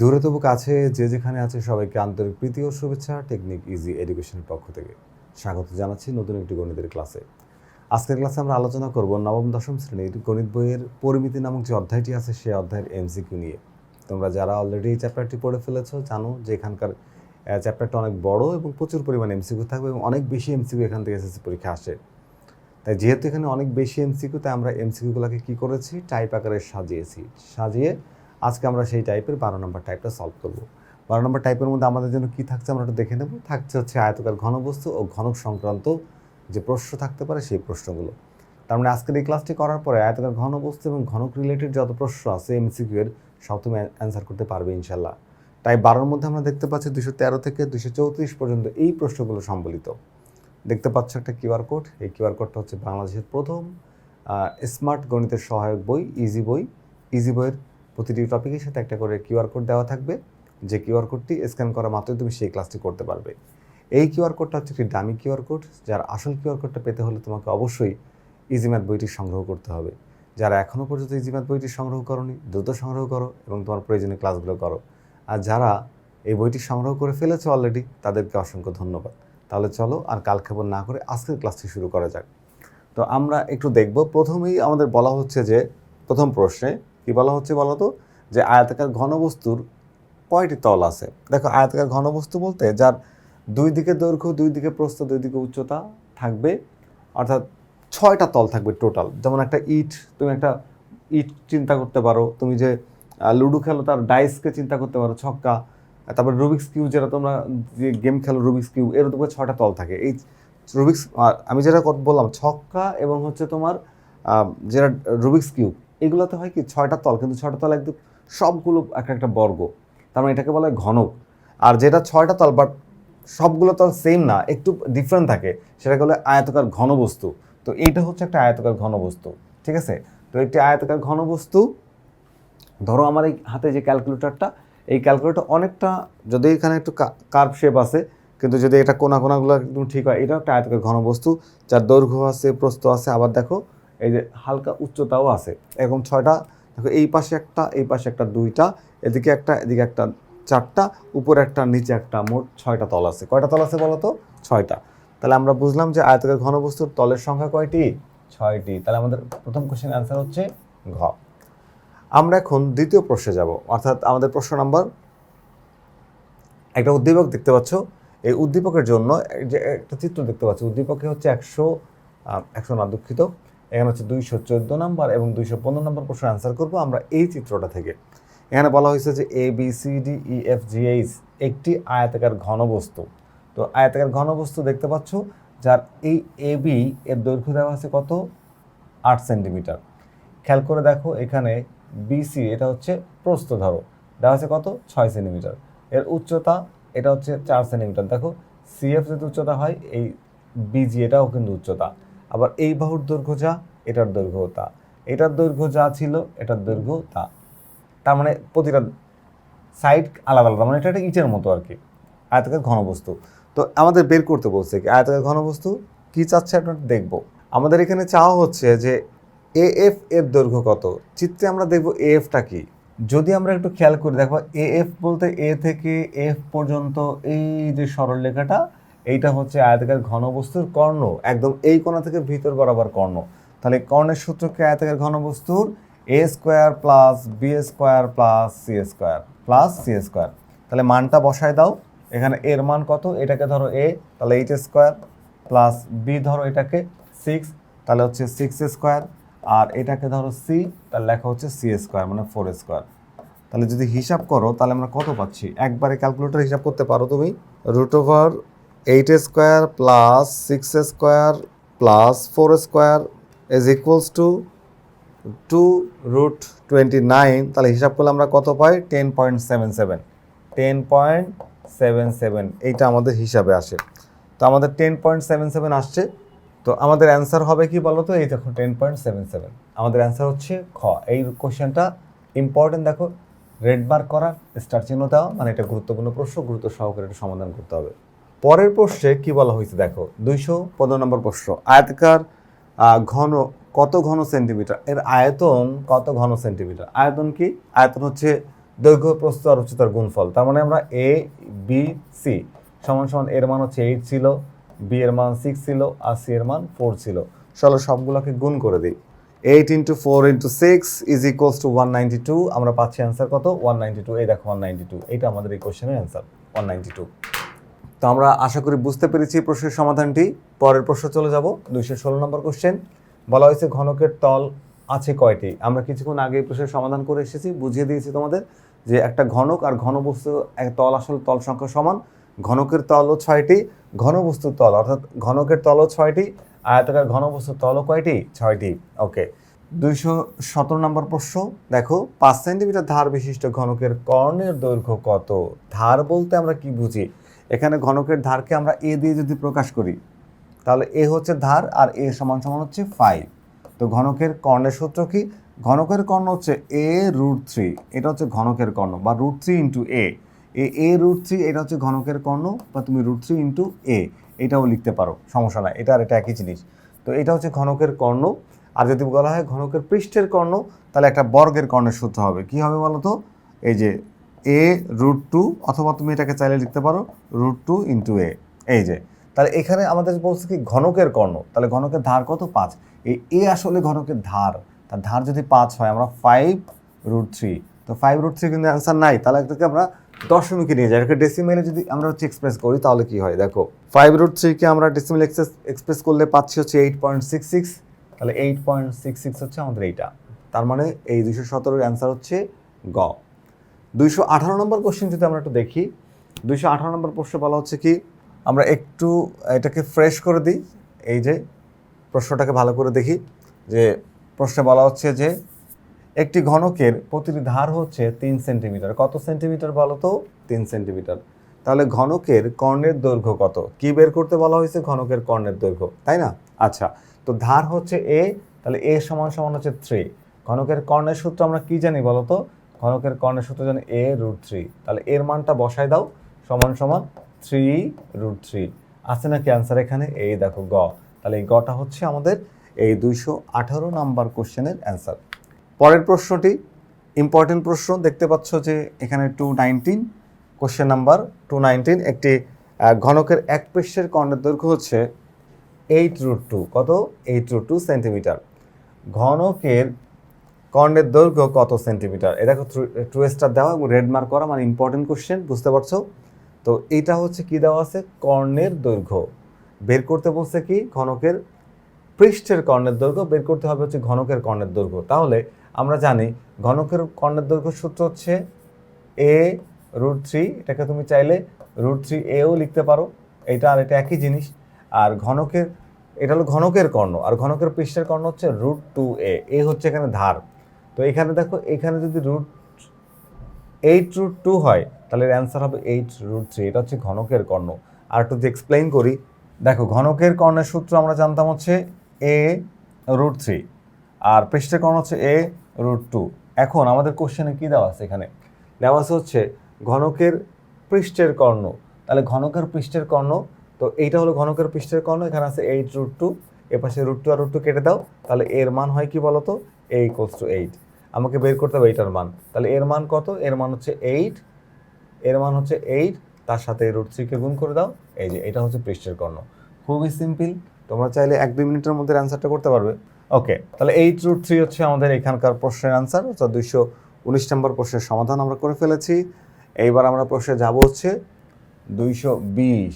দূরে তবু কাছে যে যেখানে আছে সবাইকে আন্তরিক প্রীতি ও শুভেচ্ছা টেকনিক ইজি এডুকেশনের পক্ষ থেকে। স্বাগত জানাচ্ছি নতুন একটি গণিতের ক্লাসে। আজকের ক্লাসে আমরা আলোচনা করব নবম, দশম শ্রেণির গণিত বইয়ের পরিমিতি নামক যে অধ্যায়টি আছে সেই অধ্যায়ের এমসিকিউ নিয়ে। তোমরা যারা অলরেডি এই চ্যাপ্টারটি পড়ে ফেলেছো, জানো যে এখানকার চ্যাপ্টারটা অনেক বড় এবং প্রচুর পরিমাণে এমসিকিউ থাকবে এবং অনেক বেশি এমসিকিউ এখান থেকে এসএসসি পরীক্ষা আসে। তাই যেহেতু এখানে অনেক বেশি এমসিকিউ তাই আমরা এমসিকিউগুলোকে কী করেছি? টাইপ আকারে সাজিয়েছি। সাজিয়ে আজকে আমরা সেই টাইপের বারো নম্বর টাইপটা সলভ করব। বারো নম্বর টাইপের মধ্যে আমাদের জন্য কী থাকছে আমরা একটু দেখে নেব। থাকছে হচ্ছে আয়তকার ঘনবস্তু ও ঘনক সংক্রান্ত যে প্রশ্ন থাকতে পারে সেই প্রশ্নগুলো। তার মানে আজকের এই ক্লাসটি করার পরে আয়তকার ঘনবস্তু এবং ঘনক রিলেটেড যত প্রশ্ন আছে এমসিকিউ এর সব তুমি অ্যান্সার করতে পারবে ইনশাল্লাহ তাই বারোর মধ্যে আমরা দেখতে পাচ্ছি দুশো তেরো থেকে দুশো চৌত্রিশ পর্যন্ত এই প্রশ্নগুলো সম্বলিত। দেখতে পাচ্ছ একটা কিউআর কোড এই কিউআর কোডটা হচ্ছে বাংলাদেশের প্রথম স্মার্ট গণিতের সহায়ক বই ইজি বই। ইজি বইয়ের প্রতিটি টপিকের সাথে একটা করে কিউআর কোড দেওয়া থাকবে। যে কিউআর কোডটি স্ক্যান করা মাত্রই তুমি সেই ক্লাসটি করতে পারবে। এই কিউআর কোডটা হচ্ছে একটি দামি কিউআর কোড যার আসল কিউআর কোডটা পেতে হলে তোমাকে অবশ্যই ইজি ম্যাথ বইটি সংগ্রহ করতে হবে। যারা এখনও পর্যন্ত ইজি ম্যাথ বইটি সংগ্রহ করনি, দ্রুত সংগ্রহ করো এবং তোমার প্রয়োজনীয় ক্লাসগুলো করো। আর যারা এই বইটি সংগ্রহ করে ফেলেছো অলরেডি তাদেরকে অসংখ্য ধন্যবাদ। তাহলে চলো আর কালক্ষেপণ না করে আজকের ক্লাসটি শুরু করা যাক। তো আমরা একটু দেখব। প্রথমেই আমাদের বলা হচ্ছে যে, প্রথম প্রশ্নে কি বলা হচ্ছে বলো তো? যে আয়তাকার ঘনবস্তুর কয়টি তল আছে? দেখো, আয়তাকার ঘনবস্তু বলতে যার দুই দিকে দৈর্ঘ্য, দুই দিকে প্রস্থ, দুই দিকে উচ্চতা থাকবে, অর্থাৎ ছয়টা তল থাকবে টোটাল। যেমন একটা ইট, তুমি একটা ইট চিন্তা করতে পারো, তুমি যে লুডো খেলো তার ডাইসকে চিন্তা করতে পারো, ছক্কা, তারপর রুবিক্স কিউ যেটা তোমরা যে গেম খেলো রুবিক্স কিউ এর উপরে ছয়টা তল থাকে। এই রুবিক্স আমি যেটা বললাম, ছক্কা এবং হচ্ছে তোমার যেটা রুবিক্স কিউব এগুলোতে হয় কি, ছয়টা তল, কিন্তু ছয়টা তল একদম সবগুলো একটা একটা বর্গ। তার মানে এটাকে বলা হয় ঘনক। আর যেটা ছয়টা তল বাট সবগুলো তল সেম না, একটু ডিফারেন্ট থাকে, সেটাকে বলে আয়তকার ঘনবস্তু। তো এইটা হচ্ছে একটা আয়তকার ঘনবস্তু, ঠিক আছে? তো একটি আয়তকার ঘনবস্তু, ধরো আমার এই হাতে যে ক্যালকুলেটরটা, এই ক্যালকুলেটর অনেকটা, যদি এখানে একটু কার্ভ শেপ আছে, কিন্তু যদি এটা কোনা কোনাগুলো একদম ঠিক হয়, এটাও একটা আয়তকার ঘনবস্তু, যার দৈর্ঘ্য আছে, প্রস্থ আছে, আবার দেখো এই যে হালকা উচ্চতাও আছে। এরকম ছয়টা, দেখো এই পাশে একটা, এই পাশে একটা দুইটা, এদিকে একটা এদিকে একটা চারটা, উপরে একটা, নিচে একটা, মোট ছয়টা তল আছে। কয়টা তল আছে বলো তো ছয়টা। তাহলে আমরা বুঝলাম যে আয়তকের ঘনবস্তুর তলের সংখ্যা কয়টি? ছয়টি। তাহলে আমাদের প্রথম কোশ্চেন অ্যান্সার হচ্ছে ঘ। আমরা এখন দ্বিতীয় প্রশ্নে যাব। অর্থাৎ আমাদের প্রশ্ন নাম্বার, একটা উদ্দীপক দেখতে পাচ্ছ। এই উদ্দীপকের জন্য যে একটা চিত্র দেখতে পাচ্ছ। উদ্দীপকে হচ্ছে একশো একশো না দুঃখিত। এখানে হচ্ছে দুইশো চোদ্দ নাম্বার এবং দুইশো পনেরো নম্বর প্রশ্ন অ্যান্সার করব আমরা এই চিত্রটা থেকে। এখানে বলা হয়েছে যে A B C D E F G H একটি আয়তাকার ঘনবস্তু। তো আয়তাকার ঘনবস্তু দেখতে পাচ্ছ, যার এই এ বি এর দৈর্ঘ্য দেওয়া আছে কত? আট সেন্টিমিটার। খেয়াল করে দেখো এখানে বিসি এটা হচ্ছে প্রস্থ ধরো, দেওয়া আছে কত? ছয় সেন্টিমিটার। এর উচ্চতা এটা হচ্ছে চার সেন্টিমিটার। দেখো সিএফ যদি উচ্চতা হয়, এই বিজি এটাও কিন্তু উচ্চতা। আবার এই বাহুর দৈর্ঘ্য যা, এটার দৈর্ঘ্য তা। এটার দৈর্ঘ্য যা ছিল, এটার দৈর্ঘ্য তা। তার মানে প্রতিটা সাইড আলাদা আলাদা মানে এটা একটা ইটের মতো আর কি, আয়তাকার ঘনবস্তু। তো আমাদের বের করতে বলছে কি, আয়তাকার ঘনবস্তু কি চাচ্ছে আপনার দেখব। আমাদের এখানে চাওয়া হচ্ছে যে এ এফ এর দৈর্ঘ্য কত? চিত্রে আমরা দেখব এ এফটা কি। যদি আমরা একটু খেয়াল করি, দেখো এ এফ বলতে এ থেকে এফ পর্যন্ত এই যে সরল রেখাটা এইটা হচ্ছে আয়তাকার ঘনবস্তুর কর্ণ। একদম এই কোণা থেকে ভিতর বরাবর কর্ণ। তাহলে কর্ণের সূত্রকে আয়তাকার ঘনবস্তুর? A square plus B square plus C square plus C square তাহলে মানটা বসায় দাও। এখানে এর মান কত? এটাকে ধরো এ তাহলে এইট স্কোয়ার প্লাস বি ধরো এটাকে সিক্স তাহলে হচ্ছে সিক্স স্কোয়ার আর এটাকে ধরো সি তাহলে লেখা হচ্ছে সি স্কোয়ার মানে ফোর স্কোয়ার তাহলে যদি হিসাব করো, তাহলে আমরা কত পাচ্ছি? একবারে ক্যালকুলেটর হিসাব করতে পারো তুমি। Root over eight square plus six square plus four square is equals to two root twenty nine তাহলে হিসাব করলে আমরা কত পাই? Ten point seven seven ten point seven seven এইটা আমাদের হিসাবে আসে। তো আমাদের টেন পয়েন্ট সেভেন সেভেন আসছে। তো আমাদের অ্যান্সার হবে কি বলো তো এই দেখো টেন পয়েন্ট সেভেন সেভেন আমাদের অ্যান্সার হচ্ছে খ। এই কোশ্চেনটা ইম্পর্টেন্ট দেখো। রেড মার্ক করা স্টার চিহ্ন দেওয়া মানে এটা গুরুত্বপূর্ণ প্রশ্ন, গুরুত্ব সহকারে এটা সমাধান করতে হবে। পরের প্রশ্নে কি বলা হয়েছে? দেখো, দুইশো পনেরো নম্বর প্রশ্ন। আয়তকার ঘন, কত ঘন সেন্টিমিটার? এর আয়তন কত ঘন সেন্টিমিটার? আয়তন কি? আয়তন হচ্ছে দৈর্ঘ্য, প্রস্থ আর উচ্চতার গুণফল। তার মানে আমরা এ বি সি সমান সমান এর মান হচ্ছে এইট ছিল বি এর মান সিক্স ছিল, আর সি এর মান ফোর ছিল। চলো সবগুলোকে গুণ করে দিই। Eight into four into six is equals to one ninety two আমরা পাচ্ছি অ্যান্সার কত? ওয়ান নাইনটি টু এই দেখো ওয়ান নাইনটি টু এটা আমাদের এই কোশ্চেনের অ্যান্সার ওয়ান নাইনটি টু তো আমরা আশা করি বুঝতে পেরেছি প্রশ্নের সমাধানটি। পরের প্রশ্ন চলে যাব, দুইশো ষোলো নম্বর কোশ্চেন বলা হয়েছে ঘনকের তল আছে কয়টি? আমরা কিছুক্ষণ আগে এই প্রশ্নের সমাধান করে এসেছি, বুঝিয়ে দিয়েছি তোমাদের যে একটা ঘনক আর ঘনবস্তু, এক তল আসলে তল সংখ্যা সমান। ঘনকের তলও ছয়টি ঘনবস্তুর তল, অর্থাৎ ঘনকের তলও ছয়টি, আয়তাকার ঘনবস্তুর তলও কয়টি? ছয়টি। ওকে দুইশো সতেরো নম্বর প্রশ্ন, দেখো, পাঁচ সেন্টিমিটার ধার বিশিষ্ট ঘনকের কর্ণের দৈর্ঘ্য কত? ধার বলতে আমরা কি বুঝি? এখানে ঘনকের ধারকে আমরা এ দিয়ে যদি প্রকাশ করি, তাহলে এ হচ্ছে ধার আর এ সমান সমান হচ্ছে ফাইভ তো ঘনকের কর্ণের সূত্র কি? ঘনকের কর্ণ হচ্ছে এ রুট থ্রি এটা হচ্ছে ঘনকের কর্ণ বা root three into A A A root three এটা হচ্ছে ঘনকের কর্ণ বা তুমি রুট থ্রি ইন্টু এ এটাও লিখতে পারো, সমস্যা নাই, এটা আর এটা একই জিনিস। তো এটা হচ্ছে ঘনকের কর্ণ, আর যদি বলা হয় ঘনকের পৃষ্ঠের কর্ণ, তাহলে একটা বর্গের কর্ণের সূত্র হবে, কি হবে বলো তো এই যে এ রুট টু অথবা তুমি এটাকে চাইলে লিখতে পারো রুট টু ইন্টু এ এই যে, তাহলে এখানে আমাদের বলছে কি ঘনকের কর্ণ, তাহলে ঘনকের ধার কত? পাঁচ। এই এ আসলে ঘনকের ধার, তার ধার যদি পাঁচ হয়, আমরা ফাইভ রুট থ্রি তো ফাইভ রুট থ্রি কিন্তু অ্যান্সার নাই, তাহলে এটাকে আমরা দশমিকে নিয়ে যাই। এটাকে ডেসিমেলে যদি আমরা হচ্ছে এক্সপ্রেস করি, তাহলে কি হয়? দেখো ফাইভ রুট থ্রিকে আমরা ডেসিমেল এক্সপ্রেস এক্সপ্রেস করলে পাচ্ছি হচ্ছে এইট পয়েন্ট সিক্স সিক্স তাহলে এইট পয়েন্ট সিক্স সিক্স হচ্ছে আমাদের এইটা। তার মানে এই দুইশো সতেরোর অ্যান্সার হচ্ছে গ। দুইশো আঠারো নম্বর কোশ্চেন যদি আমরা একটু দেখি, দুইশো আঠারো নম্বর প্রশ্ন বলা হচ্ছে কি, আমরা একটু এটাকে ফ্রেশ করে দিই, এই যে প্রশ্নটাকে ভালো করে দেখি, যে প্রশ্নে বলা হচ্ছে যে, একটি ঘনকের প্রতিটি ধার হচ্ছে তিন সেন্টিমিটার। কত সেন্টিমিটার বলো তো? তিন সেন্টিমিটার। তাহলে ঘনকের কর্ণের দৈর্ঘ্য কত? কি বের করতে বলা হয়েছে? ঘনকের কর্ণের দৈর্ঘ্য, তাই না? আচ্ছা তো ধার হচ্ছে এ তাহলে এ সমান সমান হচ্ছে থ্রি ঘনকের কর্ণের সূত্র আমরা কি জানি বলো তো? ঘনকের কর্ণের সূত্র জানি এ রুট থ্রি। তাহলে এর মানটা বসায় দাও, সমান সমান থ্রি রুট থ্রি। আছে নাকি অ্যান্সার এখানে? এই দেখো গ। তাহলে এই গটা হচ্ছে আমাদের এই দুইশো আঠারো নাম্বার কোশ্চেনের অ্যান্সার পরের প্রশ্নটি ইম্পর্টেন্ট প্রশ্ন, দেখতে পাচ্ছ যে এখানে two nineteen question number two nineteen একটি ঘনকের এক পৃষ্ঠের কর্ণের দৈর্ঘ্য হচ্ছে এইট রুট টু কত? এইট রুট টু সেন্টিমিটার ঘনকের কর্ণের দৈর্ঘ্য কত সেন্টিমিটার? এটা দেখো টু স্টার দেওয়া এবং রেড মার্ক করা মানে ইম্পর্টেন্ট কোশ্চেন বুঝতে পারছ? তো এইটা হচ্ছে কি দেওয়া আছে? কর্ণের দৈর্ঘ্য। বের করতে বলছে কি? ঘনকের পৃষ্ঠের কর্ণের দৈর্ঘ্য। বের করতে হবে হচ্ছে ঘনকের কর্ণের দৈর্ঘ্য। তাহলে আমরা জানি ঘনকের কর্ণের দৈর্ঘ্য সূত্র হচ্ছে এ রুট থ্রি এটাকে তুমি চাইলে রুট থ্রি এও লিখতে পারো। এটা আর এটা একই জিনিস। আর ঘনকের, এটা হলো ঘনকের কর্ণ। আর ঘনকের পৃষ্ঠের কর্ণ হচ্ছে রুট টু এ এ হচ্ছে এখানে ধার। তো এখানে দেখো, এখানে যদি রুট এইট রুট টু হয়, তাহলে অ্যান্সার হবে এইট রুট থ্রি এটা হচ্ছে ঘনকের কর্ণ। আর একটু যদি এক্সপ্লেইন করি, দেখো, ঘনকের কর্ণের সূত্র আমরা জানতাম হচ্ছে এ রুট থ্রি আর পৃষ্ঠের কর্ণ হচ্ছে এ রুট টু এখন আমাদের কোশ্চেনে কী দেওয়া আছে এখানে? দেওয়া আছে হচ্ছে ঘনকের পৃষ্ঠের কর্ণ। তাহলে ঘনকের পৃষ্ঠের কর্ণ, তো এইটা হলো ঘনকের পৃষ্ঠের কর্ণ, এখানে আছে এইট রুট টু এ পাশে রুট টু আর রুট টু কেটে দাও। তাহলে এর মান হয় কি বলতো? এ ইকোয়ালস টু এইট আমাকে বের করতে হবে এইটার মান। তাহলে এর মান কত? এর মান হচ্ছে এইট এর মান হচ্ছে এইট তার সাথে রুট থ্রিকে গুণ করে দাও। এই যে, এটা হচ্ছে পৃষ্ঠের কর্ণ। খুবই সিম্পল তোমরা চাইলে এক দুই মিনিটের মধ্যে অ্যান্সারটা করতে পারবে। ওকে তাহলে এইট রুট থ্রি হচ্ছে আমাদের এখানকার প্রশ্নের অ্যান্সার অর্থাৎ দুইশো উনিশ নম্বর প্রশ্নের সমাধান আমরা করে ফেলেছি। এইবার আমরা প্রশ্নে যাব হচ্ছে দুইশো বিশ।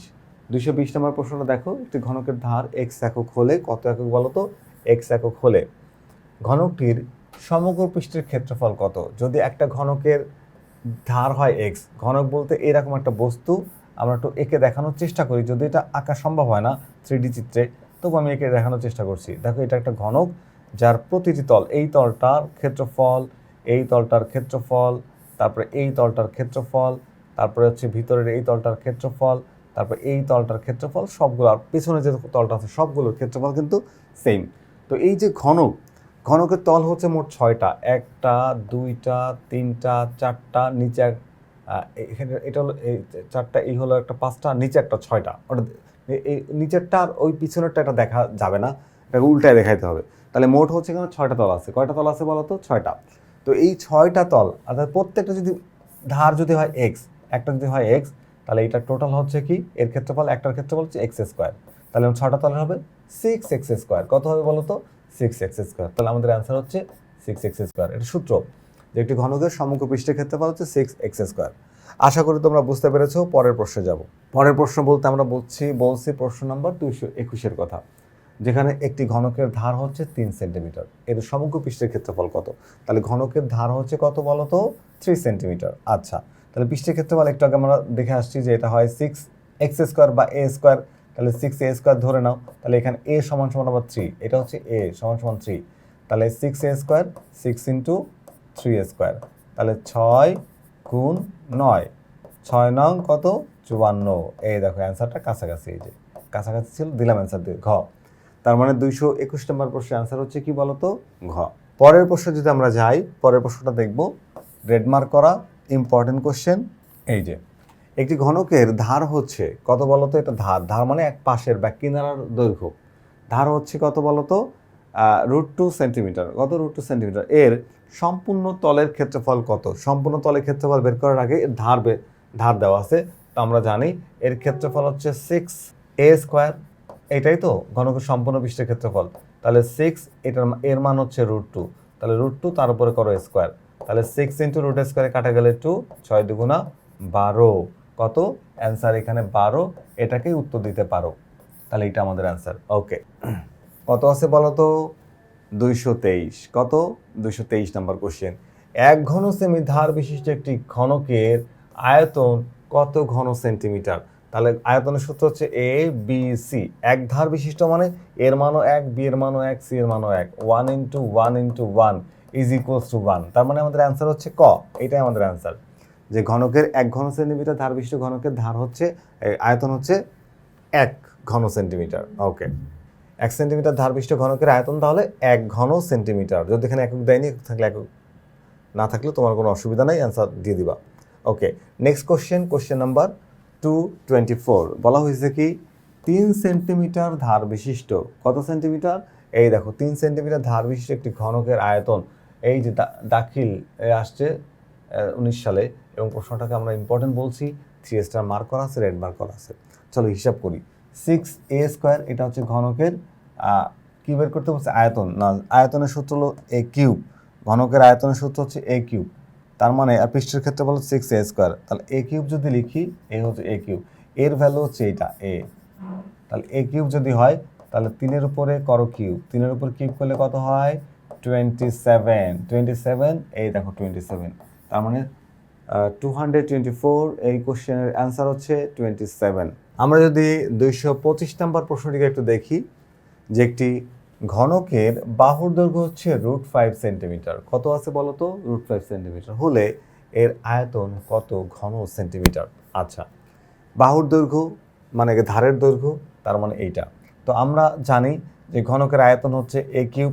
দুইশো বিশ নম্বর প্রশ্নটা দেখো, একটি ঘনকের ধার এক্স একক হলে কত একক বলো তো এক্স একক হলে। ঘনকটির সমগ্র পৃষ্ঠের ক্ষেত্রফল কত? যদি একটা ঘনকের ধার হয় এক্স ঘনক বলতে এরকম একটা বস্তু, আমরা একটু একে দেখানোর চেষ্টা করি। যদি এটা আঁকা সম্ভব হয় না থ্রি চিত্রে, তবু আমি একে দেখানোর চেষ্টা করছি। দেখো, এটা একটা ঘনক যার প্রতিটি তল, এই তলটার ক্ষেত্রফল, এই তলটার ক্ষেত্রফল, তারপরে এই তলটার ক্ষেত্রফল, তারপরে হচ্ছে ভিতরের এই তলটার ক্ষেত্রফল, তারপরে এই তলটার ক্ষেত্রফল, সবগুলো, আর পেছনে যে তলটা আছে, সবগুলোর ক্ষেত্রফল কিন্তু সেম তো এই যে ঘনক ঘনকের তল হচ্ছে মোট ছয়টা। একটা, দুইটা, তিনটা, চারটা, নিচে এখানে এটা হলো, এই চারটা, এই হলো একটা পাঁচটা, নিচে একটা ছয়টা। এ- এই নিচেরটা আর ওই পিছনেরটা এটা দেখা যাবে না, এটাকে উল্টায় দেখাইতে হবে। তাহলে মোট হচ্ছে এখানে ছয়টা তল আছে। কয়টা তল আছে বলো তো ছয়টা। তো এই ছয়টা তল, অর্থাৎ প্রত্যেকটা যদি ধার যদি হয় এক্স একটা যদি হয় এক্স তাহলে এটা টোটাল হচ্ছে কি? এর ক্ষেত্রফল, একটার ক্ষেত্রফল হচ্ছে এক্স স্কোয়ার তাহলে ছটা তলের হবে সিক্স এক্স স্কোয়ার কত হবে বলো তো সিক্স এক্স স্কোয়ার তাহলে আমাদের অ্যান্সার হচ্ছে সিক্স এক্স স্কোয়ার এটা সূত্র যে একটি ঘনকের সমগ্র পৃষ্ঠের ক্ষেত্রে ক্ষেত্রফল হচ্ছে সিক্স এক্স স্কোয়ার আশা করি তোমরা বুঝতে পেরেছ, পরের প্রশ্নে যাব। পরের প্রশ্ন বলতে আমরা বলছি বলছি প্রশ্ন নম্বর দুইশো একুশের কথা, যেখানে একটি ঘনকের ধার হচ্ছে তিন সেন্টিমিটার। এর সমগ্র পৃষ্ঠের ক্ষেত্রফল কত? তাহলে ঘনকের ধার হচ্ছে কত বলো তো থ্রি সেন্টিমিটার। আচ্ছা তাহলে পৃষ্ঠের ক্ষেত্রফল একটু আগে আমরা দেখে আসছি যে এটা হয় সিক্স এক্স স্কোয়ার বা এ স্কোয়ার তাহলে সিক্স এ স্কোয়ার ধরে নাও, তাহলে এখানে এ সমান সমান আবার থ্রি এটা হচ্ছে এ সমান সমান থ্রি তাহলে six A square six into three A square তাহলে ছয় গুণ নয়, ছয় নং কত? চুয়ান্ন, এই দেখো অ্যান্সারটা কাছাকাছি, এই যে কাছাকাছি ছিল, দিলাম অ্যান্সার দিয়ে, ঘ, তার মানে দুইশো একুশ নম্বর প্রশ্নের অ্যান্সার হচ্ছে কি বলতো? ঘ, পরের প্রশ্ন যদি আমরা যাই, পরের প্রশ্নটা দেখব রেডমার্ক করা ইম্পর্টেন্ট কোশ্চেন এই যে একটি ঘনকের ধার হচ্ছে, কত বলতো? এটা ধার। ধার মানে এক পাশের বা কিনারার দৈর্ঘ্য। ধার হচ্ছে কত বলতো? রুট টু সেন্টিমিটার কত রুট টু সেন্টিমিটার এর সম্পূর্ণ তলের ক্ষেত্রফল কত? সম্পূর্ণ তলের ক্ষেত্রফল বের করার আগে এর ধার ধার দেওয়া আছে। তো আমরা জানি এর ক্ষেত্রফল হচ্ছে সিক্স এ স্কোয়ার এটাই তো ঘনকের সম্পূর্ণ পৃষ্ঠের ক্ষেত্রফল। তাহলে সিক্স এটার এর মান হচ্ছে রুট টু তাহলে রুট টু তার উপরে করো স্কোয়ার তাহলে সিক্স ইন্টু রুট স্কোয়ারে কাটা গেলে টু ছয় দুগুণা বারো। কত? অ্যান্সার এখানে বারো। এটাকেই উত্তর দিতে পারো। তাহলে এটা আমাদের অ্যান্সার ওকে কত আছে বলো তো দুইশো তেইশ। কত? দুইশো তেইশ নাম্বার কোশ্চেন এক ঘন সেমি ধার বিশিষ্ট একটি ঘনকের আয়তন কত ঘন সেন্টিমিটার তাহলে আয়তনের সূত্র হচ্ছে এ বি সি এক ধার বিশিষ্ট মানে এর মানও এক বি এর মানও এক সি এর মানও এক। One into one into one is equals to one তার মানে আমাদের অ্যান্সার হচ্ছে ক। এটাই আমাদের অ্যান্সার যে ঘনকের এক ঘন সেন্টিমিটার, ধার বিশিষ্ট ঘনকের ধার হচ্ছে আয়তন হচ্ছে এক ঘন সেন্টিমিটার। ওকে। এক সেন্টিমিটার ধার বিশিষ্ট ঘনকের আয়তন তাহলে এক ঘন সেন্টিমিটার। যদি এখানে একক দেয়নি একক থাকলে একক না থাকলে তোমার কোনো অসুবিধা নাই অ্যান্সার দিয়ে দিবা। Okay next question question number two twenty four বলা হয়েছে কি, তিন সেন্টিমিটার ধার বিশিষ্ট, কত সেন্টিমিটার? এই দেখো, তিন সেন্টিমিটার ধার বিশিষ্ট একটি ঘনকের আয়তন, এই যে দাখিল আসছে উনিশ সালে। এবং প্রশ্নটাকে আমরা ইম্পর্টেন্ট বলছি থ্রি স্টার মার্ক করা আছে রেড মার্ক করা আছে। চলো হিসাব করি। সিক্স এ স্কোয়ার এটা হচ্ছে ঘনকের কি বের করতে বলছে? আয়তন। না, আয়তনের সূত্র হলো এ কিউব ঘনকের আয়তনের সূত্র হচ্ছে এ কিউব তার মানে আর পৃষ্ঠের ক্ষেত্রে বলো সিক্স এ স্কোয়ার তাহলে এ কিউব যদি লিখি এ হচ্ছে এ কিউব এর ভ্যালু হচ্ছে এটা এ তাহলে এ কিউব যদি হয়, তাহলে তিনের উপরে করো কিউব তিনের উপর কিউব করলে কত হয়? টোয়েন্টি সেভেন টোয়েন্টি সেভেন এই দেখো টোয়েন্টি সেভেন তার মানে টু হান্ড্রেড টোয়েন্টি ফোর এই কোশ্চেনের অ্যান্সার হচ্ছে টোয়েন্টি সেভেন আমরা যদি দুইশো পঁচিশ নম্বর প্রশ্নটিকে একটু দেখি, যে একটি ঘনকের বাহুর দৈর্ঘ্য হচ্ছে রুট ফাইভ সেন্টিমিটার কত আছে বলো তো রুট ফাইভ সেন্টিমিটার হলে এর আয়তন কত ঘন সেন্টিমিটার আচ্ছা বাহুর দৈর্ঘ্য মানে ধারের দৈর্ঘ্য, তার মানে এইটা। তো আমরা জানি যে ঘনকের আয়তন হচ্ছে এ কিউব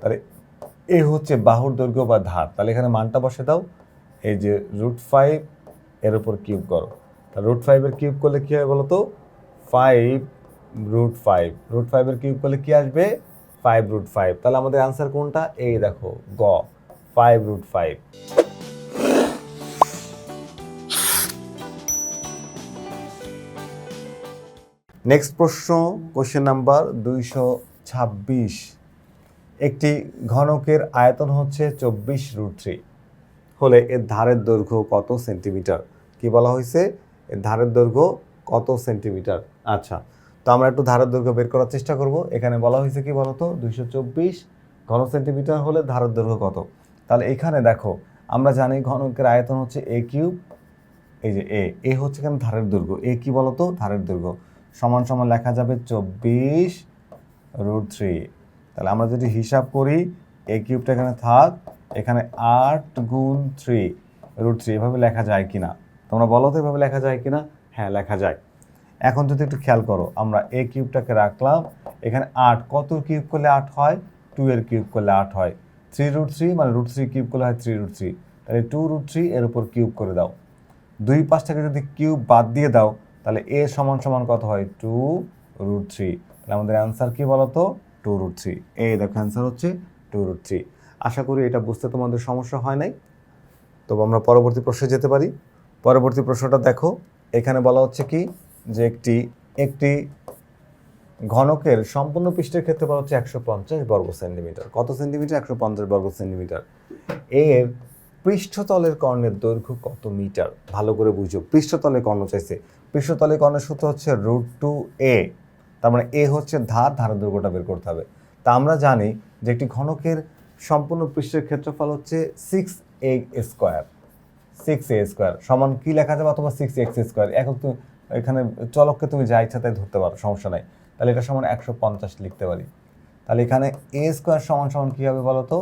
তাহলে এ হচ্ছে বাহুর দৈর্ঘ্য বা ধার। তাহলে এখানে মানটা বসে দাও। এই যে রুট ফাইভ এর উপর কিউব করো। তা রুট ফাইভের কিউব করলে কী হয় বলো তো ফাইভ রুট ফাইভ রুট ফাইভের কিউব করলে কী আসবে? ফাইভ রুট ফাইভ তাহলে আমাদের আনসার কোনটা? এই দেখো, গ। ফাইভ রুট ফাইভ নেক্সট প্রশ্ন কোশ্চেন নাম্বার দুইশো ছাব্বিশ। একটি ঘনকের আয়তন হচ্ছে চব্বিশ রুট থ্রি হলে এর ধারের দৈর্ঘ্য কত সেন্টিমিটার? কি বলা হয়েছে? এর ধারের দৈর্ঘ্য কত সেন্টিমিটার? আচ্ছা তো আমরা একটু ধারের দৈর্ঘ্য বের করার চেষ্টা করব। এখানে বলা হয়েছে কি বলতো? দুইশো চব্বিশ ঘন সেন্টিমিটার হলে ধারের দৈর্ঘ্য কত? তাহলে এখানে দেখো, আমরা জানি ঘনকের আয়তন হচ্ছে এ কিউব, এই যে এ এ হচ্ছে এখানে ধারের দৈর্ঘ্য? এ কি বলতো? ধারের দৈর্ঘ্য। সমান সমান লেখা যাবে চব্বিশ রুট থ্রি। তাহলে আমরা যদি হিসাব করি, এ কিউবটা এখানে থাক এখানে আট গুণ থ্রি, রুট থ্রি, এভাবে লেখা যায় কি না তোমরা বলো তো এভাবে লেখা যায় কি না হ্যাঁ লেখা যায়। এখন যদি একটু খেয়াল করো, আমরা এ কিউবটাকে রাখলাম, এখানে আট, কত কিউব করলে আট হয়? টু এর কিউব করলে আট হয়। থ্রি রুট থ্রি মানে রুট থ্রি কিউব করলে হয় থ্রি রুট থ্রি। তাহলে টু রুট থ্রি এর উপর কিউব করে দাও। দুই পাশ থেকে যদি কিউব বাদ দিয়ে দাও, তাহলে এ সমান সমান কত হয়? Two root three. তাহলে আমাদের অ্যান্সার কি বলতো? Two root three. এই দেখো অ্যান্সার হচ্ছে টু রুট থ্রি। আশা করি এটা বুঝতে তোমাদের সমস্যা হয় নাই। তো আমরা পরবর্তী প্রশ্নে যেতে পারি। পরবর্তী প্রশ্নটা দেখো। এখানে বলা হচ্ছে কি? যে একটি একটি ঘনকের সম্পূর্ণ পৃষ্ঠের ক্ষেত্রে বলা হচ্ছে একশো পঞ্চাশ বর্গ সেন্টিমিটার। কত সেন্টিমিটার? একশো পঞ্চাশ বর্গ সেন্টিমিটার। এর পৃষ্ঠতলের কর্ণের দৈর্ঘ্য কত মিটার? ভালো করে বুঝো। পৃষ্ঠতলে কর্ণ চাইছে। পৃষ্ঠতলে কর্ণের সূত্র হচ্ছে রুট টু এ। তার মানে এ হচ্ছে ধার, ধারের দৈর্ঘ্যটা বের করতে হবে। তা আমরা জানি যে একটি ঘনকের সম্পূর্ণ পৃষ্ঠের ক্ষেত্রফল হচ্ছে six A square six A square সমান কি লেখা যাবে অথবা সিক্স এক্স স্কোয়ার এখন তুমি এখানে চলককে তুমি যা ইচ্ছা তাই ধরতে পারো, সমস্যা নাই। তাহলে এটা সমান একশো পঞ্চাশ লিখতে পারি। তাহলে এখানে এ স্কোয়ার সমান সমান কী হবে বলো তো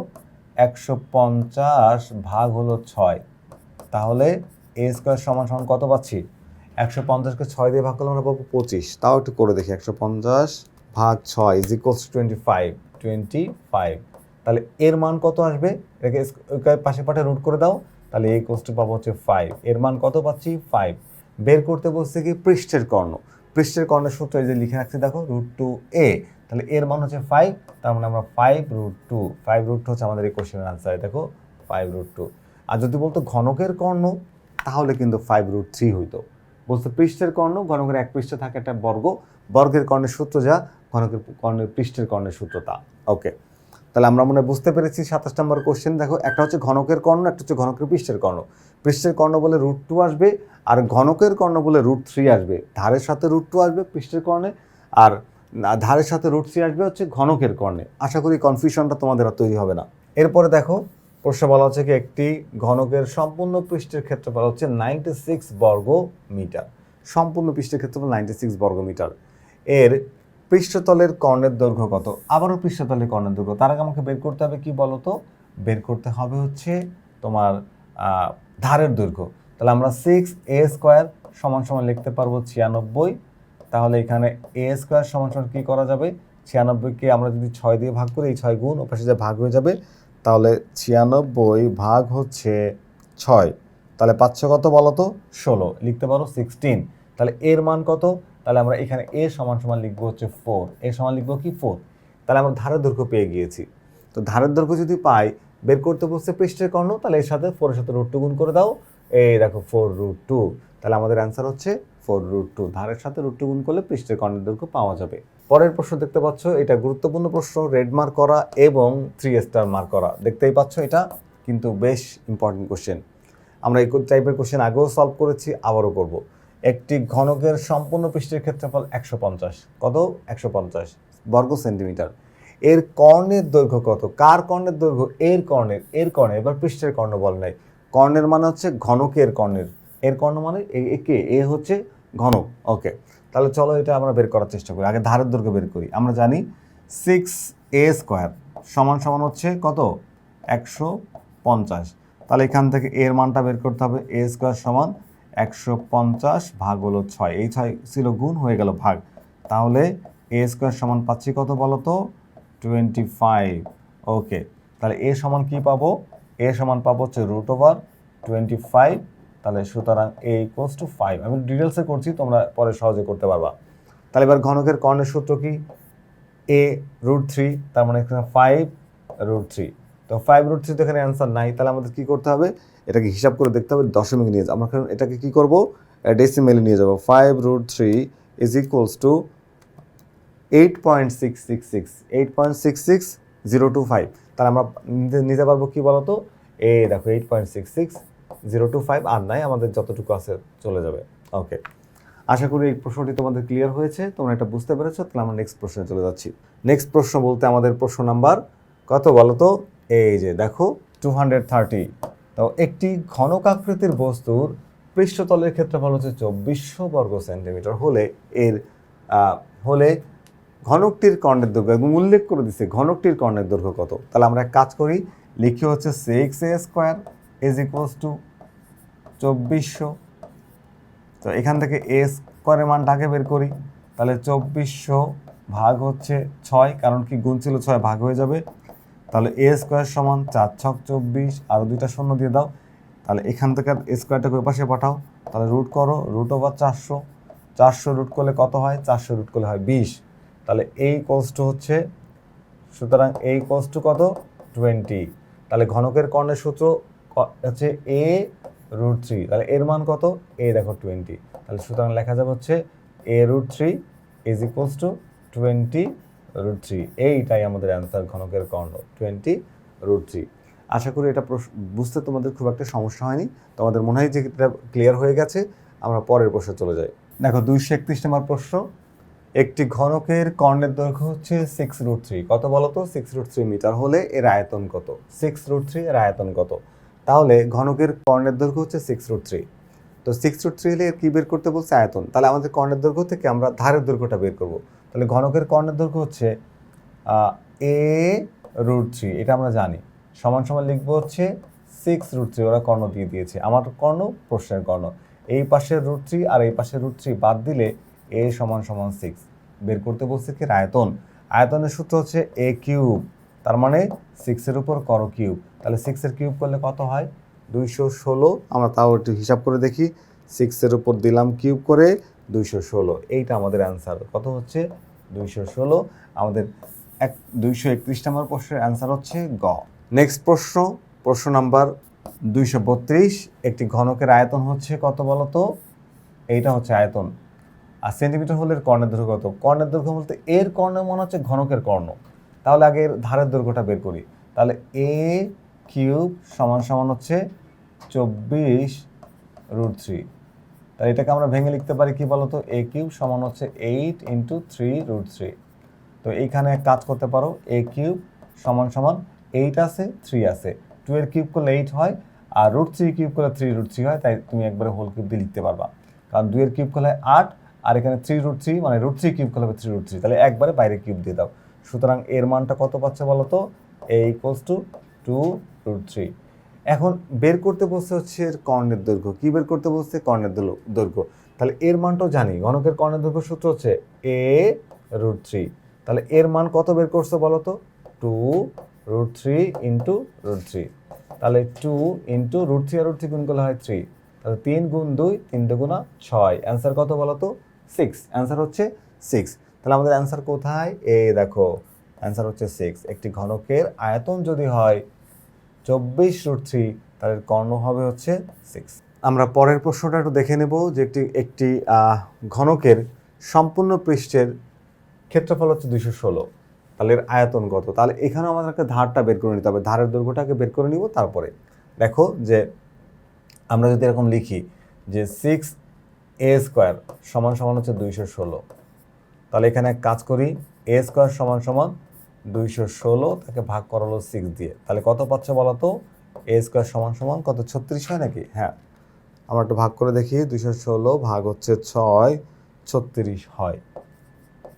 একশো পঞ্চাশ ভাগ হলো ছয়। তাহলে এ স্কোয়ার সমান সমান কত পাচ্ছি? একশো পঞ্চাশকে ছয় দিয়ে ভাগ করলে আমরা পাবো পঁচিশ। তাও একটু করে দেখি, একশো পঞ্চাশ ভাগ ছয় is equals twenty five twenty five তাহলে এর মান কত আসবে? এটাকে পাশে পাশে রুট করে দাও। তাহলে এই কোস্ট পাবো হচ্ছে ফাইভ এর মান কত পাচ্ছি? ফাইভ বের করতে বলছে কি? পৃষ্ঠের কর্ণ। পৃষ্ঠের কর্ণের সূত্র যে লিখে রাখছি, দেখো রুট টু এ তাহলে এর মান হচ্ছে ফাইভ তার মানে আমরা five root two five root two হচ্ছে আমাদের এই কোশ্চেনের আনসার দেখো ফাইভ রুট টু আর যদি বলতো ঘনকের কর্ণ, তাহলে কিন্তু ফাইভ রুট থ্রি হইতো। বলতে পৃষ্ঠের কর্ণ, ঘনকের এক পৃষ্ঠে থাকে একটা বর্গ। বর্গের কর্ণের সূত্র যা? ঘনকের, কর্ণের, পৃষ্ঠের কর্ণের সূত্র তা ওকে তাহলে আমরা মনে বুঝতে পেরেছি সাতাশ নম্বর কোশ্চেন দেখো, একটা হচ্ছে ঘনকের কর্ণ, একটা হচ্ছে ঘনকের পৃষ্ঠের কর্ণ। পৃষ্ঠের কর্ণ বলে রুট টু আসবে আর ঘনকের কর্ণ বলে রুট থ্রি আসবে। ধারের সাথে রুট টু আসবে পৃষ্ঠের কর্ণে আর ধারের সাথে রুট থ্রি আসবে হচ্ছে ঘনকের কর্ণে। আশা করি কনফিউশনটা তোমাদের আর তৈরি হবে না। এরপরে দেখো, প্রশ্ন বলা হচ্ছে কি, একটি ঘনকের সম্পূর্ণ পৃষ্ঠের ক্ষেত্রফল হচ্ছে নাইনটি সিক্স বর্গ মিটার সম্পূর্ণ পৃষ্ঠের ক্ষেত্রফল নাইনটি সিক্স বর্গ মিটার এর পৃষ্ঠতলের কর্ণের দৈর্ঘ্য কত? আবারও পৃষ্ঠতলের কর্ণের দৈর্ঘ্য। তার আগে আমাকে বের করতে হবে কি তো বের করতে হবে হচ্ছে তোমার ধারের দৈর্ঘ্য। তাহলে আমরা সিক্স এ স্কোয়ার সমান সমান লিখতে পারব ছিয়ানব্বই। তাহলে এখানে এ স্কোয়ার সমান সমান কী করা যাবে? ছিয়ানব্বইকে আমরা যদি ছয় দিয়ে ভাগ করি, এই ছয় গুণ ওপাশে যে ভাগ হয়ে যাবে, তাহলে ছিয়ানব্বই ভাগ হচ্ছে ছয়। তাহলে পাচ্ছ কত বলো তো ষোলো। লিখতে পারো সিক্সটিন তাহলে এর মান কত? তাহলে আমরা এখানে এ সমান সমান লিখব হচ্ছে ফোর এ সমান লিখব কি ফোর তাহলে আমরা ধারের দৈর্ঘ্য পেয়ে গিয়েছি। তো ধারের দৈর্ঘ্য যদি পাই, বের করতে বসছে পৃষ্ঠের কর্ণ, তাহলে এর সাথে ফোরের সাথে রুট টু গুণ করে দাও। এই দেখো ফোর রুট টু তাহলে আমাদের অ্যান্সার হচ্ছে ফোর রুট টু ধারের সাথে রুট টু গুণ করলে পৃষ্ঠের কর্ণের দৈর্ঘ্য পাওয়া যাবে। পরের প্রশ্ন দেখতে পাচ্ছ, এটা গুরুত্বপূর্ণ প্রশ্ন রেড মার্ক করা এবং থ্রি স্টার মার্ক করা। দেখতেই পাচ্ছ এটা, কিন্তু বেশ ইম্পর্টেন্ট কোশ্চেন আমরা এই টাইপের কোশ্চেন আগেও সলভ করেছি, আবারও করব। একটি ঘনকের সম্পূর্ণ পৃষ্ঠের ক্ষেত্রফল একশো পঞ্চাশ। কত? একশো পঞ্চাশ। বর্গ সেন্টিমিটার। এর কর্ণের দৈর্ঘ্য কত? কার কর্ণের দৈর্ঘ্য? এর কর্ণের। এর কর্ণের এবার পৃষ্ঠের কর্ণ বল নাই। কর্ণের মানে হচ্ছে ঘনকের কর্ণের। এর কর্ণ মানে কে? এ হচ্ছে ঘনক। ওকে। তাহলে চলো এটা আমরা বের করার চেষ্টা করি। আগে ধারের দৈর্ঘ্য বের করি। আমরা জানি সিক্স এ স্কোয়ার সমান সমান হচ্ছে কত? একশো পঞ্চাশ। তাহলে এখান থেকে এর মানটা বের করতে হবে। এ স্কোয়ার সমান একশো পঞ্চাশ ভাগ হলো ছয়। এই ছয় ছিল গুণ, হয়ে গেল ভাগ। তাহলে এ স্কোয়ার সমান পাচ্ছি কত বলো তো? টোয়েন্টি ফাইভ ওকে তাহলে এ সমান কি পাবো? এ সমান পাবো হচ্ছে রুট ওভার টোয়েন্টি ফাইভ তাহলে সুতরাং এ ইকোয়ালস টু ফাইভ আমি ডিটেলসে করছি, তোমরা পরে সহজে করতে পারবা। তাহলে এবার ঘনকের কর্ণের সূত্র কি? এ রুট থ্রি তার মানে ফাইভ রুট থ্রি তো ফাইভ রুট থ্রি তো এখানে অ্যান্সার নাই। তাহলে আমাদের কী করতে হবে? এটাকে হিসাব করে দেখতে হবে দশমিক নিয়ে আমরা এটাকে কী করব? ডেসিমেলে নিয়ে যাব। Five root three is equals to eight point six six six eight point six six zero two five তাহলে আমরা নিতে পারব কী বলতো? এই দেখো eight point six six zero two five আর নাই, আমাদের যতটুকু আছে চলে যাবে। ওকে আশা করি এই প্রশ্নটি তোমাদের ক্লিয়ার হয়েছে। তোমরা এটা বুঝতে পেরেছ। তাহলে আমরা নেক্সট প্রশ্নে চলে যাচ্ছি। নেক্সট প্রশ্ন বলতে আমাদের প্রশ্ন নাম্বার কত বলো তো এই যে দেখো টু হান্ড্রেড থার্টি তো একটি ঘনকাকৃতির বস্তুর পৃষ্ঠতলের ক্ষেত্রফল হচ্ছে চব্বিশশো বর্গ সেন্টিমিটার। হলে এর হলে ঘনকটির কর্ণের দৈর্ঘ্য একদম উল্লেখ করে দিচ্ছে ঘনকটির কর্ণের দৈর্ঘ্য কত। তাহলে আমরা এক কাজ করি, লিখি হচ্ছে six A square is equals to চব্বিশশো। তো এখান থেকে এ স্কোয়ারের মানটা আগে বের করি, তাহলে চব্বিশশো ভাগ হচ্ছে ছয়, কারণ কি গুণ ছিল ছয় ভাগ হয়ে যাবে। তাহলে এ স্কোয়ার সমান চার ছক চব্বিশ আরও দুইটা শূন্য দিয়ে দাও। তাহলে এখান থেকে স্কোয়ারটাকে ওই পাশে পাঠাও। তাহলে রুট করো রুট ওভার চারশো। চারশো রুট করলে কত হয়? চারশো রুট করলে হয় বিশ। তাহলে এই কোস্ট হচ্ছে, সুতরাং এই কোস্ট কত? টোয়েন্টি তাহলে ঘনকের কর্ণের সূত্র হচ্ছে এ রুট থ্রি তাহলে এর মান কত? এ দেখো টোয়েন্টি তাহলে সুতরাং লেখা যাবে হচ্ছে a root three is equals to twenty root three, এইটাই আমাদের অ্যান্সার ঘনকের কর্ণ টোয়েন্টি রুট থ্রি। আশা করি এটা বুঝতে তোমাদের খুব একটা সমস্যা হয়নি। তোমাদের মনে হয় যে এটা ক্লিয়ার হয়ে গেছে, আমরা পরের প্রশ্নে চলে যাই। দেখো, দুইশো একত্রিশ নম্বর প্রশ্ন, একটি ঘনকের কর্ণের দৈর্ঘ্য হচ্ছে সিক্স রুট থ্রি কত বলো তো? সিক্স রুট থ্রি মিটার হলে এর আয়তন কত? সিক্স রুট থ্রি এর আয়তন কত? তাহলে ঘনকের কর্ণের দৈর্ঘ্য হচ্ছে সিক্স রুট থ্রি তো সিক্স রুট থ্রি হলে কী বের করতে বলছে? আয়তন। তাহলে আমাদের কর্ণের দৈর্ঘ্য থেকে আমরা ধারের দৈর্ঘ্যটা বের করব। তাহলে ঘনকের কর্ণের দৈর্ঘ্য হচ্ছে এ রুট থ্রি এটা আমরা জানি। সমান সমান লিখব হচ্ছে সিক্স রুট থ্রি ওরা কর্ণ দিয়ে দিয়েছে। আমার কর্ণ, প্রশ্নের কর্ণ। এই পাশের রুট থ্রি আর এই পাশের রুট থ্রি বাদ দিলে এ সমান সমান সিক্স বের করতে বলছে কি আয়তন? আয়তনের সূত্র হচ্ছে এ কিউব তার মানে সিক্সের উপর কর কিউব তাহলে সিক্সের কিউব করলে কত হয়? দুইশো ষোলো। আমরা তাও একটু হিসাব করে দেখি। সিক্সের উপর দিলাম কিউব করে দুইশো ষোলো। এইটা আমাদের অ্যান্সার কত হচ্ছে? দুইশো ষোলো। আমাদের এক, দুইশো একত্রিশ নম্বর প্রশ্নের অ্যান্সার হচ্ছে গ। নেক্সট প্রশ্ন প্রশ্ন নাম্বার দুইশো বত্রিশ। একটি ঘনকের আয়তন হচ্ছে কত বলতো? এইটা হচ্ছে আয়তন। আর সেন্টিমিটার হলে কর্ণের দৈর্ঘ্য কত? কর্ণের দৈর্ঘ্য বলতে এর কর্ণ মনে হচ্ছে ঘনকের কর্ণ। তাহলে আগে এর ধারের দৈর্ঘ্যটা বের করি। তাহলে এ কিউব সমান সমান হচ্ছে চব্বিশ রুট থ্রি তাহলে এটাকে আমরা ভেঙে লিখতে পারি কি বলতো? এ কিউব সমান হচ্ছে eight into three root three তো এইখানে কাজ করতে পারো এ কিউব সমান সমান এইট আছে থ্রি আছে। টু এর কিউব করলে এইট হয়, আর রুট থ্রি কিউব করলে থ্রি রুট থ্রি হয়, তাই তুমি একবারে হোল কিউব দিয়ে লিখতে পারবা। কারণ দুইয়ের কিউব করলে আট, আর এখানে থ্রি রুট থ্রি মানে রুট থ্রি কিউব করলে হবে থ্রি রুট থ্রি তাহলে একবারে বাইরে কিউব দিয়ে দাও। সুতরাং এর মানটা কত পাচ্ছে বলো তো A equals to two root three এখন বের করতে বলছে হচ্ছে এর কর্ণের দৈর্ঘ্য। কি বের করতে বলছে কর্ণের দৈর্ঘ্য- দৈর্ঘ্য। তাহলে এর মানটাও জানি। ঘনকের কর্ণের দৈর্ঘ্য সূত্র হচ্ছে এ রুট থ্রি তাহলে এর মান কত বের করছ বলো তো? Two root three into root three তাহলে টু ইন্টু রুট থ্রি আর রুট থ্রি গুণ করলে হয় থ্রি তাহলে তিন গুণ দুই, তিন দুগুণা ছয়। অ্যান্সার কত বলো তো? সিক্স অ্যান্সার হচ্ছে সিক্স তাহলে আমাদের অ্যান্সার কোথায়? এ দেখো। অ্যান্সার হচ্ছে সিক্স একটি ঘনকের আয়তন যদি হয় চব্বিশ রুট থ্রি তাদের কর্ণ হবে হচ্ছে সিক্স আমরা পরের প্রশ্নটা একটু দেখে নেব যে একটি একটি ঘনকের সম্পূর্ণ পৃষ্ঠের ক্ষেত্রফল হচ্ছে দুইশো ষোলো। তাহলে এর আয়তন কত? তাহলে এখানেও আমাদেরকে ধারটা বের করে নিতে হবে। ধারের দৈর্ঘ্যটাকে বের করে নিব তারপরে। দেখো যে আমরা যদি এরকম লিখি যে সিক্স এ স্কোয়ার সমান সমান হচ্ছে দুইশো ষোলো। তাহলে এখানে কাজ করি এ স্কোয়ার সমান সমান দুইশো ষোলো তাকে ভাগ করালো সিক্স দিয়ে। তাহলে কত পাচ্ছে বলো তো এ স্কোয়ার সমান সমান কত, ছত্রিশ হয় নাকি? হ্যাঁ। আমরা একটু ভাগ করে দেখি, দুইশো ষোলো ভাগ হচ্ছে ছয়, ছত্রিশ হয়।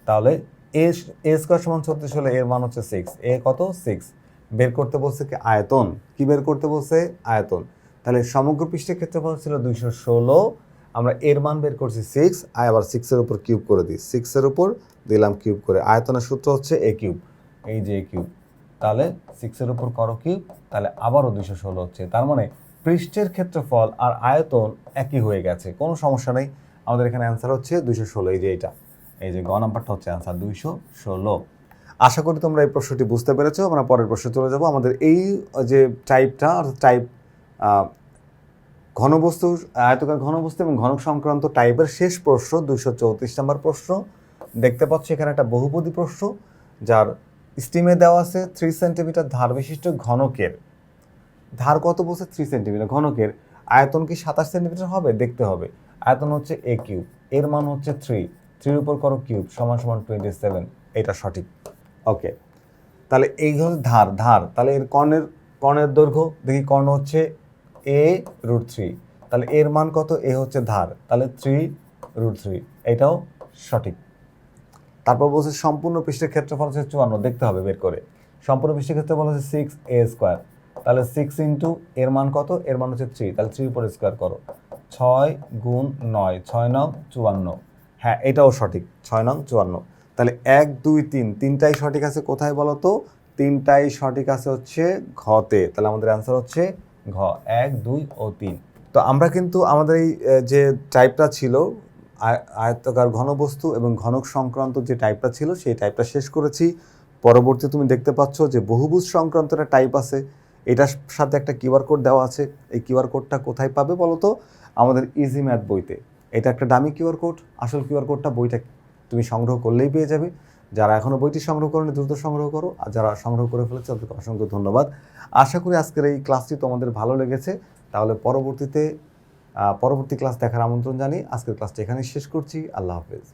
তাহলে এ এ স্কোয়ার সমান ছত্রিশ হলে এর মান হচ্ছে সিক্স এ কত? সিক্স বের করতে বলছে কি? আয়তন। কি বের করতে বলছে? আয়তন। তাহলে সমগ্র পৃষ্ঠের ক্ষেত্রফল ছিল দুইশো ষোলো। আমরা এর মান বের করছি সিক্স আবার সিক্সের উপর কিউব করে দিই। সিক্সের উপর দিলাম কিউব করে। আয়তনের সূত্র হচ্ছে এ কিউব এই যে কিউব, তাহলে সিক্সের উপর করো কিউব, তাহলে আবারও দুশো ষোলো হচ্ছে। তার মানে পৃষ্ঠের ক্ষেত্রফল আর আয়তন একই হয়ে গেছে, কোনো সমস্যা নেই। আমাদের এখানে অ্যান্সার হচ্ছে দুশো ষোলো, এই যে এটা। এই যে গ নাম্বারটা হচ্ছে অ্যান্সার দুইশো ষোলো। আশা করি তোমরা এই প্রশ্নটি বুঝতে পেরেছ, আমরা পরের প্রশ্নে চলে যাব। আমাদের এই যে টাইপটা অর্থাৎ টাইপ ঘনবস্তু, আয়তকার ঘনবস্তু এবং ঘনক সংক্রান্ত টাইপের শেষ প্রশ্ন, দুইশো চৌত্রিশ নম্বর প্রশ্ন। দেখতে পাচ্ছি এখানে একটা বহুপদী প্রশ্ন, যার স্টিমে দেওয়া আছে থ্রি সেন্টিমিটার ধার বিশিষ্ট ঘনকের। ধার কত বলছে? থ্রি সেন্টিমিটার ঘনকের। আয়তন কি সাতাশ সেন্টিমিটার হবে? দেখতে হবে। আয়তন হচ্ছে এ কিউব এর মান হচ্ছে থ্রি থ্রির উপর করো কিউব সমান সমান টোয়েন্টি সেভেন এটা সঠিক। ওকে তাহলে এই হলো ধার ধার, তাহলে এর কর্ণের কর্ণের দৈর্ঘ্য, দেখি কর্ণ হচ্ছে এ রুট থ্রি তাহলে এর মান কত? এ হচ্ছে ধার, তাহলে থ্রি রুট থ্রি এটাও সঠিক। তারপর বলছে সম্পূর্ণ পৃষ্ঠের ক্ষেত্রফল হচ্ছে চুয়ান্ন, দেখতে হবে, বের করে। সম্পূর্ণ পৃষ্ঠের ক্ষেত্রফল হচ্ছে সিক্স এ স্কোয়ার তাহলে সিক্স ইন্টু এর মান কত? এর মান হচ্ছে থ্রি তাহলে থ্রির উপর স্কোয়ার করো। ছয় গুণ নয়, ছয় নং চুয়ান্ন। হ্যাঁ এটাও সঠিক, ছয় নং চুয়ান্ন। তাহলে এক, দুই, তিন, তিনটাই সঠিক আছে কোথায় বলো তো? তিনটাই সঠিক আছে হচ্ছে ঘতে। তাহলে আমাদের অ্যান্সার হচ্ছে ঘ, এক, দুই ও তিন। তো আমরা কিন্তু আমাদের এই যে টাইপটা ছিল আয়- আয়তাকার ঘনবস্তু এবং ঘনক সংক্রান্ত যে টাইপটা ছিল, সেই টাইপটা শেষ করেছি। পরবর্তী তুমি দেখতে পাচ্ছ যে বহুভুজ সংক্রান্ত একটা টাইপ আছে। এটার সাথে একটা কিউআর কোড দেওয়া আছে। এই কিউআর কোডটা কোথায় পাবে বলো তো আমাদের ইজি ম্যাথ বইতে। এটা একটা দামি কিউআর কোড আসল কিউআর কোডটা বইটা তুমি সংগ্রহ করলেই পেয়ে যাবে। যারা এখনও বইটি সংগ্রহ করেনি, দ্রুত সংগ্রহ করো। আর যারা সংগ্রহ করে ফেলেছে, তাদেরকে অসংখ্য ধন্যবাদ। আশা করি আজকের এই ক্লাসটি তোমাদের ভালো লেগেছে। তাহলে পরবর্তীতে পরবর্তী ক্লাস দেখার আমন্ত্রণ জানিয়ে আজকের ক্লাসটা এখানেই শেষ করছি। আল্লাহ হাফেজ।